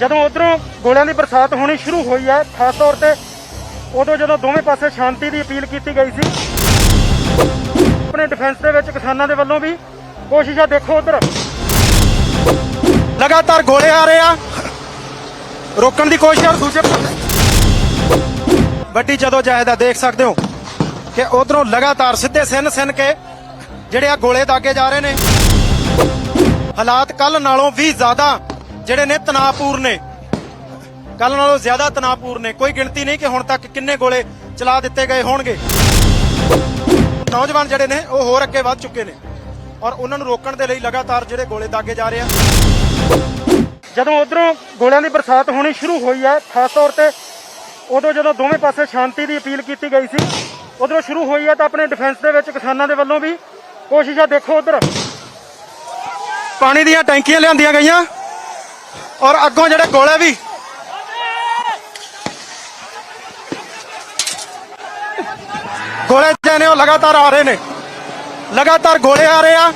ਜਦੋਂ ਉਧਰੋਂ ਗੋਲਿਆਂ ਦੀ ਬਰਸਾਤ ਹੋਣੀ ਸ਼ੁਰੂ ਹੋਈ ਹੈ, ਖਾਸ ਤੌਰ ਤੇ ਉਦੋਂ ਜਦੋਂ ਦੋਵੇਂ ਪਾਸੇ ਸ਼ਾਂਤੀ ਦੀ ਅਪੀਲ ਕੀਤੀ ਗਈ ਸੀ, ਆਪਣੇ ਡਿਫੈਂਸ ਦੇ ਵਿੱਚ ਕਿਸਾਨਾਂ ਦੇ ਵੱਲੋਂ ਵੀ ਕੋਸ਼ਿਸ਼ ਦੇਖੋ ਉਧਰ। ਲਗਾਤਾਰ ਗੋਲੇ ਆ ਰਹੇ ਆ। ਰੋਕਣ ਦੀ ਕੋਸ਼ਿਸ਼ ਔਰ ਦੂਜੇ ਪਾਸੇ ਵੱਡੀ ਜਦੋਂ ਜਾਇਦਾ ਦੇਖ ਸਕਦੇ ਹੋ ਕਿ ਉਧਰੋਂ ਲਗਾਤਾਰ ਸਿੱਧੇ ਸਿਨ ਸਿਨ ਕੇ ਜਿਹੜੇ ਆ ਗੋਲੇ ਦਾਗੇ ਜਾ ਰਹੇ ਨੇ। ਹਾਲਾਤ ਕੱਲ ਨਾਲੋਂ ਵੀ ਜ਼ਿਆਦਾ ਜਿਹੜੇ ਨੇ ਤਣਾਅਪੂਰਨ ਨੇ। ਕੱਲ ਨਾਲੋਂ ਜ਼ਿਆਦਾ ਤਣਾਅਪੂਰਨ ਨੇ। ਕੋਈ ਗਿਣਤੀ ਨਹੀਂ ਕਿ ਹੁਣ ਤੱਕ ਕਿੰਨੇ ਗੋਲੇ ਚਲਾ ਦਿੱਤੇ ਗਏ ਹੋਣਗੇ। ਨੌਜਵਾਨ ਜਿਹੜੇ ਨੇ, ਉਹ ਹੋਰ ਅੱਗੇ ਵੱਧ ਚੁੱਕੇ ਨੇ। ਔਰ ਉਹਨਾਂ ਨੂੰ ਰੋਕਣ ਦੇ ਲਈ ਲਗਾਤਾਰ ਜਿਹੜੇ ਗੋਲੇ ਦਾਗੇ ਜਾ ਰਹੇ ਆ। ਜਦੋਂ ਉਧਰੋਂ ਗੋਲਿਆਂ ਦੀ ਬਰਸਾਤ ਹੋਣੀ ਸ਼ੁਰੂ ਹੋਈ ਹੈ, ਖਾਸ ਤੌਰ ਤੇ ਉਦੋਂ ਜਦੋਂ ਦੋਵੇਂ ਪਾਸੇ ਸ਼ਾਂਤੀ ਦੀ ਅਪੀਲ ਕੀਤੀ ਗਈ ਸੀ, ਉਧਰੋਂ ਸ਼ੁਰੂ ਹੋਈ ਹੈ ਤਾਂ ਆਪਣੇ ਡਿਫੈਂਸ ਦੇ ਵਿੱਚ ਕਿਸਾਨਾਂ ਦੇ ਵੱਲੋਂ ਵੀ ਕੋਸ਼ਿਸ਼ਾਂ ਦੇਖੋ ਉਧਰ। ਪਾਣੀ ਦੀਆਂ ਟੈਂਕੀਆਂ ਲਿਆਂਦੀਆਂ ਗਈਆਂ। ਔਰ ਅੱਗੋਂ ਜਿਹੜੇ ਗੋਲੇ ਵੀ। ਗੋਲੇ ਜਿਹੜੇ ਨੇ, ਉਹ ਲਗਾਤਾਰ ਆ ਰਹੇ ਨੇ। ਲਗਾਤਾਰ ਗੋਲੇ ਆ ਰਹੇ ਆ।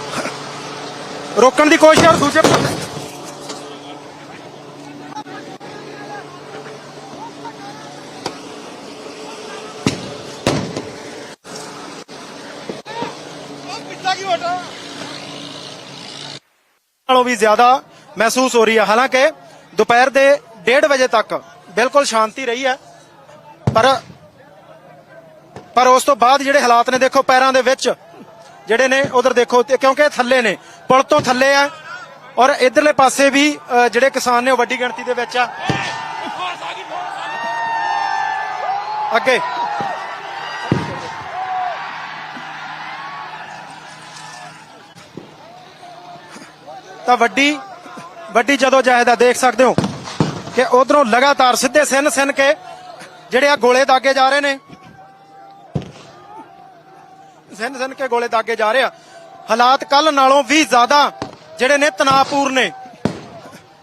ਰੋਕਣ ਦੀ ਕੋਸ਼ਿਸ਼ ਔਰ ਦੂਜੇ ਨਾਲੋਂ ਵੀ ਜ਼ਿਆਦਾ ਮਹਿਸੂਸ ਹੋ ਰਹੀ ਹੈ ਹਾਲਾਂਕਿ ਦੁਪਹਿਰ ਦੇ 1:30 ਵਜੇ ਤੱਕ ਬਿਲਕੁਲ ਸ਼ਾਂਤੀ ਰਹੀ ਹੈ, ਪਰ ਪਰ ਉਸ ਤੋਂ ਬਾਅਦ ਜਿਹੜੇ ਹਾਲਾਤ ਨੇ ਦੇਖੋ ਪੈਰਾਂ ਦੇ ਵਿੱਚ ਜਿਹੜੇ ਨੇ, ਉਧਰ ਦੇਖੋ ਕਿਉਂਕਿ ਥੱਲੇ ਨੇ, ਪੁਲ ਤੋਂ ਥੱਲੇ ਆ ਔਰ ਇਧਰਲੇ ਪਾਸੇ ਵੀ ਜਿਹੜੇ ਕਿਸਾਨ ਨੇ ਉਹ ਵੱਡੀ ਗਿਣਤੀ ਦੇ ਵਿੱਚ ਆ। ਅੱਗੇ। ਤਾਂ ਵੱਡੀ ਵੱਡੀ ਜਦੋਂ ਜਾਇਦਾ ਦੇਖ ਸਕਦੇ ਹੋ ਕਿ ਉਧਰੋਂ ਲਗਾਤਾਰ ਸਿੱਧੇ ਸਿਨ ਸਿਨ ਕੇ ਜਿਹੜੇ ਆ ਗੋਲੇ ਦਾਗੇ ਜਾ ਰਹੇ ਨੇ। ਸਿਨ ਸਿਨ ਕੇ ਗੋਲੇ ਦਾਗੇ ਜਾ ਰਹੇ ਆ। ਹਾਲਾਤ ਕੱਲ ਨਾਲੋਂ ਵੀ ਜ਼ਿਆਦਾ ਜਿਹੜੇ ਨੇ ਤਣਾਅਪੂਰਨ ਨੇ।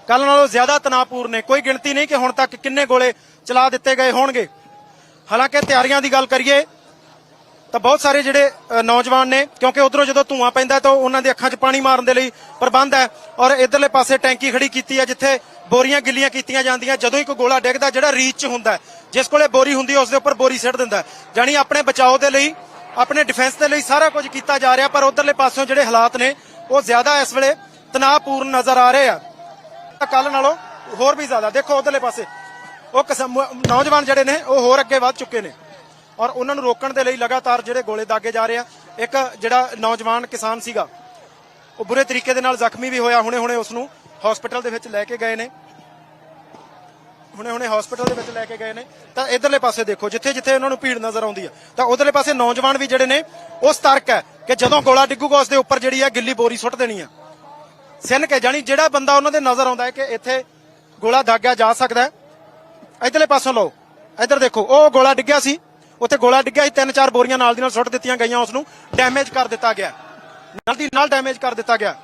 ਕੱਲ ਨਾਲੋਂ ਜ਼ਿਆਦਾ ਤਣਾਅਪੂਰਨ ਨੇ। ਕੋਈ ਗਿਣਤੀ ਨਹੀਂ ਕਿ ਹੁਣ ਤੱਕ ਕਿੰਨੇ ਗੋਲੇ ਚਲਾ ਦਿੱਤੇ ਗਏ ਹੋਣਗੇ। ਹਾਲਾਂਕਿ ਤਿਆਰੀਆਂ ਦੀ ਗੱਲ ਕਰੀਏ ਤਾਂ ਬਹੁਤ ਸਾਰੇ ਜਿਹੜੇ ਨੌਜਵਾਨ ਨੇ, ਕਿਉਂਕਿ ਉਧਰੋਂ ਜਦੋਂ ਧੂਆਂ ਪੈਂਦਾ ਤਾਂ ਉਹਨਾਂ ਦੇ ਅੱਖਾਂ 'ਚ ਪਾਣੀ ਮਾਰਨ ਦੇ ਲਈ ਪ੍ਰਬੰਧ ਹੈ ਔਰ ਇਧਰਲੇ ਪਾਸੇ ਟੈਂਕੀ ਖੜੀ ਕੀਤੀ ਹੈ ਜਿੱਥੇ ਬੋਰੀਆਂ ਗਿੱਲੀਆਂ ਕੀਤੀਆਂ ਜਾਂਦੀਆਂ, ਜਦੋਂ ਹੀ ਕੋਈ ਗੋਲਾ ਡਿੱਗਦਾ ਜਿਹੜਾ ਰੀਚ 'ਚ ਹੁੰਦਾ ਜਿਸ ਕੋਲੇ ਬੋਰੀ ਹੁੰਦੀ ਹੈ ਉਸ ਦੇ ਉੱਪਰ ਬੋਰੀ ਸਿੱਟ ਦਿੰਦਾ ਹੈ। ਜਾਣੀ ਆਪਣੇ ਬਚਾਓ ਦੇ ਲਈ, ਆਪਣੇ ਡਿਫੈਂਸ ਦੇ ਲਈ ਸਾਰਾ ਕੁਝ ਕੀਤਾ ਜਾ ਰਿਹਾ, ਪਰ ਉਧਰਲੇ ਪਾਸਿਓਂ ਜਿਹੜੇ ਹਾਲਾਤ ਨੇ, ਉਹ ਜ਼ਿਆਦਾ ਇਸ ਵੇਲੇ ਤਣਾਅਪੂਰਨ ਨਜ਼ਰ ਆ ਰਹੇ ਆ। ਕੱਲ ਨਾਲੋਂ ਹੋਰ ਵੀ ਜ਼ਿਆਦਾ। ਦੇਖੋ ਉਧਰਲੇ ਪਾਸੇ, ਉਹ ਕਿਸਮ- ਨੌਜਵਾਨ ਜਿਹੜੇ ਨੇ, ਉਹ ਹੋਰ ਅੱਗੇ ਵੱਧ ਚੁੱਕੇ ਨੇ। ਔਰ ਉਹਨਾਂ ਨੂੰ ਰੋਕਣ ਦੇ ਲਈ ਲਗਾਤਾਰ ਜਿਹੜੇ ਗੋਲੇ ਦਾਗੇ ਜਾ ਰਹੇ ਆ। ਇੱਕ ਜਿਹੜਾ ਨੌਜਵਾਨ ਕਿਸਾਨ ਸੀਗਾ, ਉਹ ਬੁਰੇ ਤਰੀਕੇ ਦੇ ਨਾਲ ਜ਼ਖਮੀ ਵੀ ਹੋਇਆ ਹੁਣੇ ਹੁਣੇ ਉਸ ਨੂੰ ਹਸਪੀਟਲ ਦੇ ਵਿੱਚ ਲੈ ਕੇ ਗਏ ਨੇ। ਹੁਣੇ ਹੁਣੇ ਹਸਪੀਟਲ ਦੇ ਵਿੱਚ ਲੈ ਕੇ ਗਏ ਨੇ। ਤਾਂ ਇਧਰਲੇ ਪਾਸੇ ਦੇਖੋ ਜਿੱਥੇ ਜਿੱਥੇ ਉਹਨਾਂ ਨੂੰ ਭੀੜ ਨਜ਼ਰ ਆਉਂਦੀ ਆ, ਤਾਂ ਉਧਰਲੇ ਪਾਸੇ ਨੌਜਵਾਨ ਵੀ ਜਿਹੜੇ ਨੇ, ਉਹ ਸਤਰਕ ਹੈ ਕਿ ਜਦੋਂ ਗੋਲਾ ਡਿੱਗੂਗਾ ਉਸ ਦੇ ਉੱਪਰ ਜਿਹੜੀ ਆ ਗਿੱਲੀ ਬੋਰੀ ਸੁੱਟ ਦੇਣੀ ਆ। ਸਿਨ ਕੇ ਜਾਣੀ ਜਿਹੜਾ ਬੰਦਾ ਉਹਨਾਂ ਦੇ ਨਜ਼ਰ ਆਉਂਦਾ ਹੈ ਕਿ ਇੱਥੇ ਗੋਲਾ ਦਾਗਿਆ ਜਾ ਸਕਦਾ ਹੈ। ਇਧਰਲੇ ਪਾਸੋਂ ਲਓ, ਇਧਰ ਦੇਖੋ, ਉਹ ਗੋਲਾ ਡਿੱਗਿਆ ਸੀ। ਉੱਥੇ ਗੋਲਾ ਡਿੱਗਿਆ ਸੀ, ਤਿੰਨ ਚਾਰ ਬੋਰੀਆਂ ਨਾਲ ਦੀ ਨਾਲ ਸੁੱਟ ਦਿੱਤੀਆਂ ਗਈਆਂ ਉਸ ਨੂੰ ਡੈਮੇਜ ਕਰ ਦਿੱਤਾ ਗਿਆ। ਨਾਲ ਦੀ ਨਾਲ ਡੈਮੇਜ ਕਰ ਦਿੱਤਾ ਗਿਆ।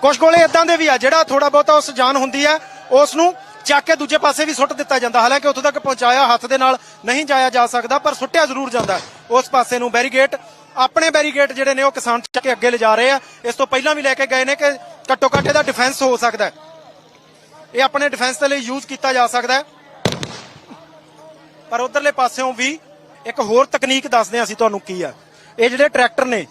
ਕੁਝ ਗੋਲੇ ਇਦਾਂ ਦੇ ਵੀ ਆ, ਜਿਹੜਾ ਥੋੜਾ ਬਹੁਤਾ ਉਸ ਜਾਨ ਹੁੰਦੀ ਹੈ ਉਸ ਨੂੰ ਚੱਕ ਕੇ ਦੂਜੇ ਪਾਸੇ ਵੀ ਸੁੱਟ ਦਿੱਤਾ ਜਾਂਦਾ। ਹਾਲਾਂਕਿ ਉੱਥੋਂ ਤੱਕ ਪਹੁੰਚਾਇਆ, ਹੱਥ ਦੇ ਨਾਲ ਨਹੀਂ ਜਾਇਆ ਜਾ ਸਕਦਾ, ਪਰ ਸੁੱਟਿਆ ਜ਼ਰੂਰ ਜਾਂਦਾ। ਉਸ ਪਾਸੇ ਨੂੰ ਬੈਰੀਗੇਟ ਆਪਣੇ ਬੈਰੀਗੇਟ ਜਿਹੜੇ ਨੇ ਉਹ ਕਿਸਾਨ ਚੱਕ ਕੇ ਅੱਗੇ ਲਿਜਾ ਰਹੇ ਆ। ਇਸ ਤੋਂ ਪਹਿਲਾਂ ਵੀ ਲੈ ਕੇ ਗਏ ਨੇ ਕਿ ਘੱਟੋ ਘੱਟ ਇਹਦਾ ਡਿਫੈਂਸ ਹੋ ਸਕਦਾ ਹੈ। ਇਹ ਆਪਣੇ ਡਿਫੈਂਸ ਦੇ ਲਈ ਯੂਜ਼ ਕੀਤਾ ਜਾ ਸਕਦਾ ਹੈ। ਪਰ ਉਧਰਲੇ ਪਾਸਿਓਂ ਵੀ ਇੱਕ ਹੋਰ ਤਕਨੀਕ ਦੱਸਦੇ ਹਾਂ ਅਸੀਂ ਤੁਹਾਨੂੰ ਕੀ ਆ। ਇਹ ਜਿਹੜੇ ਟਰੈਕਟਰ ਨੇ,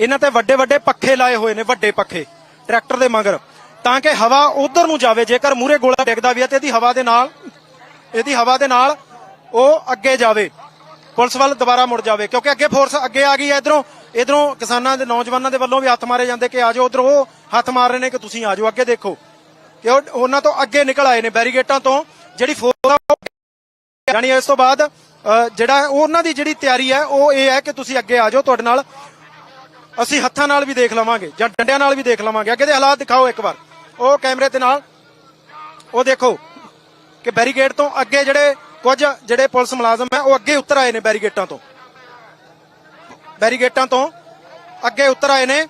ਇਹਨਾਂ ਤੇ ਵੱਡੇ ਵੱਡੇ ਪੱਖੇ ਲਾਏ ਹੋਏ ਨੇ, ਵੱਡੇ ਪੱਖੇ, ਟਰੈਕਟਰ ਦੇ ਮਗਰ। ਤਾਂ ਕਿ ਹਵਾ ਉਧਰ ਨੂੰ ਜਾਵੇ, ਜੇਕਰ ਮੂਰੇ ਗੋਲਾ ਡਿੱਗਦਾ ਵੀ ਹੈ ਤੇ ਇਹਦੀ ਹਵਾ ਦੇ ਨਾਲ, ਇਹਦੀ ਹਵਾ ਦੇ ਨਾਲ ਉਹ ਅੱਗੇ ਜਾਵੇ। ਪੁਲਿਸ ਵੱਲ ਦੁਬਾਰਾ ਮੁੜ ਜਾਵੇ, ਕਿਉਂਕਿ ਅੱਗੇ ਫੋਰਸ ਅੱਗੇ ਆ ਗਈ ਹੈ ਇਧਰੋਂ। ਇਧਰੋਂ ਕਿਸਾਨਾਂ ਦੇ, ਨੌਜਵਾਨਾਂ ਦੇ ਵੱਲੋਂ ਵੀ ਹੱਥ ਮਾਰੇ ਜਾਂਦੇ ਕਿ ਆ ਜਾਓ, ਉਧਰ ਉਹ ਹੱਥ ਮਾਰ ਰਹੇ ਨੇ ਕਿ ਤੁਸੀਂ ਆ ਜਾਓ, ਅੱਗੇ ਦੇਖੋ। ਕਿ ਉਹਨਾਂ ਤੋਂ ਅੱਗੇ ਨਿਕਲ ਆਏ ਨੇ ਬੈਰੀਗੇਟਾਂ ਤੋਂ, ਜਿਹੜੀ ਫੋਰਸ ਯਾਨੀ ਇਸ ਤੋਂ ਬਾਅਦ ਜਿਹੜਾ ਉਹਨਾਂ ਦੀ ਜਿਹੜੀ ਤਿਆਰੀ ਹੈ, ਉਹ ਇਹ ਹੈ ਕਿ ਤੁਸੀਂ ਅੱਗੇ ਆ ਜਾਓ ਤੁਹਾਡੇ ਨਾਲ। ਅਸੀਂ ਹੱਥਾਂ ਨਾਲ ਵੀ ਦੇਖ ਲਵਾਂਗੇ, ਜਾਂ ਡੰਡਿਆਂ ਨਾਲ ਵੀ ਦੇਖ ਲਵਾਂਗੇ। ਅੱਗੇ ਦੇ ਹਾਲਾਤ ਦਿਖਾਓ ਇੱਕ ਵਾਰ। ਉਹ ਕੈਮਰੇ ਦੇ ਨਾਲ, ਉਹ ਦੇਖੋ ਕਿ ਬੈਰੀਗੇਡ ਤੋਂ ਅੱਗੇ ਜਿਹੜੇ ਕੁਝ ਜਿਹੜੇ ਪੁਲਿਸ ਮੁਲਾਜ਼ਮ ਹੈ, ਉਹ ਅੱਗੇ ਉਤਰ ਆਏ ਨੇ ਬੈਰੀਗੇਟਾਂ ਤੋਂ। ਬੈਰੀਗੇਟਾਂ ਤੋਂ ਅੱਗੇ ਉਤਰ ਆਏ ਨੇ।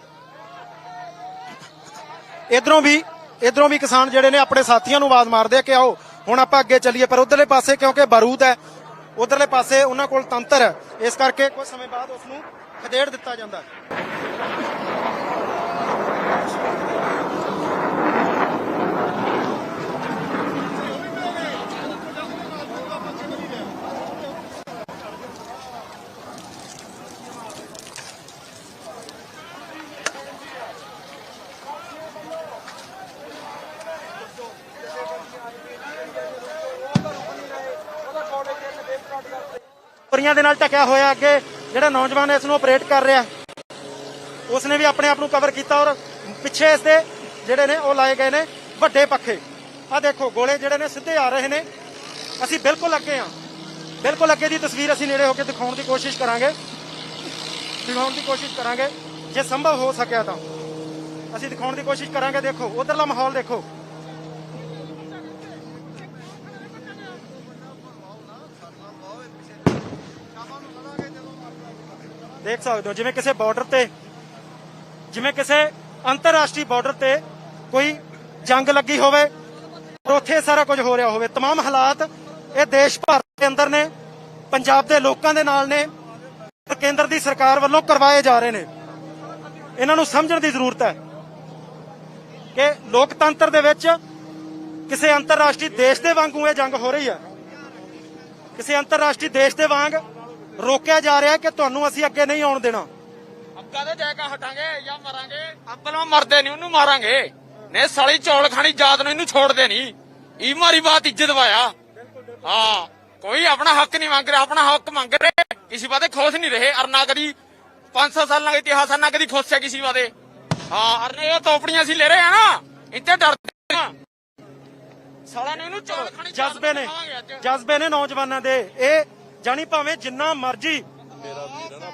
ਇਧਰੋਂ ਵੀ ਇਧਰੋਂ ਵੀ ਕਿਸਾਨ ਜਿਹੜੇ ਨੇ ਆਪਣੇ ਸਾਥੀਆਂ ਨੂੰ ਆਵਾਜ਼ ਮਾਰਦੇ ਆ ਕਿ ਆਓ ਹੁਣ ਆਪਾਂ ਅੱਗੇ ਚੱਲੀਏ, ਪਰ ਉਧਰਲੇ ਪਾਸੇ ਕਿਉਂਕਿ ਬਾਰੂਦ ਹੈ, ਉਧਰਲੇ ਪਾਸੇ ਉਹਨਾਂ ਕੋਲ ਤੰਤਰ ਹੈ। ਇਸ ਕਰਕੇ ਕੁਝ ਸਮੇਂ ਬਾਅਦ ਉਸ ਨੂੰ ਖਦੇੜ ਦਿੱਤਾ ਜਾਂਦਾ ਹੈ। ਪਰੀਆਂ ਦੇ ਨਾਲ ਢਕਿਆ ਹੋਇਆ ਅੱਗੇ ਜਿਹੜਾ ਨੌਜਵਾਨ ਇਸ ਨੂੰ ਆਪਰੇਟ ਕਰ ਰਿਹਾ। ਉਸਨੇ ਵੀ ਆਪਣੇ ਆਪ ਨੂੰ ਕਵਰ ਕੀਤਾ ਔਰ ਪਿੱਛੇ ਇਸ ਦੇ ਜਿਹੜੇ ਨੇ ਉਹ ਲਾਏ ਗਏ ਨੇ ਵੱਡੇ ਪੱਖੇ। ਆ ਦੇਖੋ, ਗੋਲੇ ਜਿਹੜੇ ਨੇ ਸਿੱਧੇ ਆ ਰਹੇ ਨੇ। ਅਸੀਂ ਬਿਲਕੁਲ ਅੱਗੇ ਆ ਬਿਲਕੁਲ ਅੱਗੇ ਦੀ ਤਸਵੀਰ ਅਸੀਂ ਨੇੜੇ ਹੋ ਕੇ ਦਿਖਾਉਣ ਦੀ ਕੋਸ਼ਿਸ਼ ਕਰਾਂਗੇ। ਦਿਖਾਉਣ ਦੀ ਕੋਸ਼ਿਸ਼ ਕਰਾਂਗੇ। ਜੇ ਸੰਭਵ ਹੋ ਸਕਿਆ ਤਾਂ। ਅਸੀਂ ਦਿਖਾਉਣ ਦੀ ਕੋਸ਼ਿਸ਼ ਕਰਾਂਗੇ। ਦੇਖੋ, ਉਧਰਲਾ ਮਾਹੌਲ ਦੇਖੋ। ਦੇਖ ਸਕਦੇ ਹੋ ਜਿਵੇਂ ਕਿਸੇ ਬਾਰਡਰ ਤੇ ਜਿਵੇਂ ਕਿਸੇ ਅੰਤਰਰਾਸ਼ਟਰੀ ਬਾਰਡਰ ਤੇ ਕੋਈ ਜੰਗ ਲੱਗੀ ਹੋਵੇ ਔਰ ਉੱਥੇ ਸਾਰਾ ਕੁਝ ਹੋ ਰਿਹਾ ਹੋਵੇ तमाम ਹਾਲਾਤ ਇਹ ਦੇਸ਼ ਭਰ ਦੇ ਅੰਦਰ ਨੇ ਪੰਜਾਬ ਦੇ ਲੋਕਾਂ ਦੇ ਨਾਲ ਨੇ ਔਰ ਕੇਂਦਰ ਦੀ ਸਰਕਾਰ ਵੱਲੋਂ ਕਰਵਾਏ ਜਾ ਰਹੇ ਨੇ ਇਹਨਾਂ ਨੂੰ ਸਮਝਣ ਦੀ ਜ਼ਰੂਰਤ ਹੈ ਕਿ ਲੋਕਤੰਤਰ ਦੇ ਵਿੱਚ ਕਿਸੇ ਅੰਤਰਰਾਸ਼ਟਰੀ ਦੇਸ਼ ਦੇ ਵਾਂਗੂ ਇਹ ਜੰਗ ਹੋ ਰਹੀ ਹੈ ਕਿਸੇ ਅੰਤਰਰਾਸ਼ਟਰੀ ਦੇਸ਼ ਦੇ ਵਾਂਗ ਰੋਕਿਆ ਜਾ ਰਿਹਾ ਕਿ ਤੁਹਾਨੂੰ ਅਸੀਂ ਅੱਗੇ ਨਹੀਂ ਆਉਣ ਦੇਣਾ। ਅੱਗਾ ਤੇ ਜਾਇਕਾ ਹਟਾਂਗੇ ਜਾਂ ਮਰਾਂਗੇ? ਅੱਬਲੋਂ ਮਰਦੇ ਨਹੀਂ ਉਹਨੂੰ ਮਾਰਾਂਗੇ। ਨੇ ਸਾਲੀ ਚੌਲ ਖਾਣੀ ਜਾਤ ਨੂੰ ਇਹਨੂੰ ਛੋੜਦੇ ਨਹੀਂ। ਇਹ ਮਾਰੀ ਬਾਤ ਇੱਜ਼ਤ ਵਾਇਆ। ਹਾਂ ਕੋਈ ਆਪਣਾ ਹੱਕ ਨਹੀਂ ਮੰਗ ਰਿਹਾ ਆਪਣਾ ਹੱਕ ਮੰਗ ਰਹੇ। ਕਿਸੇ ਬਾਤੇ ਖੁਸ਼ ਨਹੀਂ ਰਹੇ। ਅਰਨਾ ਕਦੀ 500 ਸਾਲਾਂ ਦੇ ਇਤਿਹਾਸ ਨਾਲ ਕਦੀ ਖੁਸ਼ ਹੈ ਕਿਸੇ ਬਾਤੇ ਹਾਂ ਅਰਨੇ ਇਹ ਤੋਪੜੀਆਂ ਸੀ ਲੈ ਰਹੇ ਆ ਨਾ। ਇੱਥੇ ਡਰਦੇ ਆ। ਸਾਲਾ ਨੇ ਇਹਨੂੰ ਚੌਲ ਖਾਣੀ ਜਜ਼ਬੇ ਨੇ। ਜਜ਼ਬੇ ਨੇ ਨੌਜਵਾਨਾਂ ਦੇ। ਇਹ ਜਾਣੀ ਭਾਵੇਂ ਜਿੰਨਾ ਮਰਜ਼ੀ।